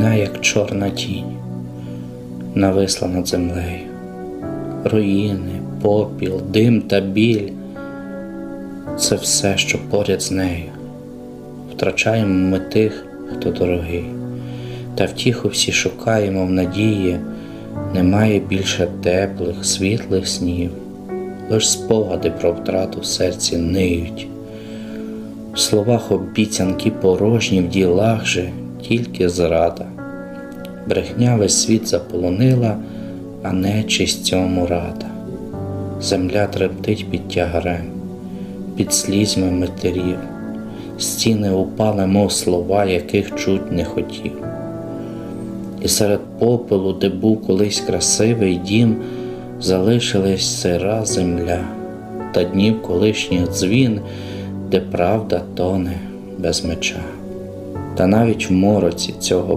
Війна, як чорна тінь, нависла над землею. Руїни, попіл, дим та біль це все, що поряд з нею. Втрачаємо ми тих, хто дорогий, та втіху всі шукаємо в надії, немає більше теплих, світлих снів, лиш спогади про втрату в серці ниють. В словах обіцянки порожні, в ділах же тільки зрада. Брехня весь світ заполонила, а нечисть цьому рада. Земля тремтить під тягарем, під слізьми матерів, стіни упали, мов слова, яких чуть не хотів. І серед попелу, де був колись красивий дім, залишилась сира земля та днів колишніх дзвін, де правда тоне без меча. Та навіть в мороці цього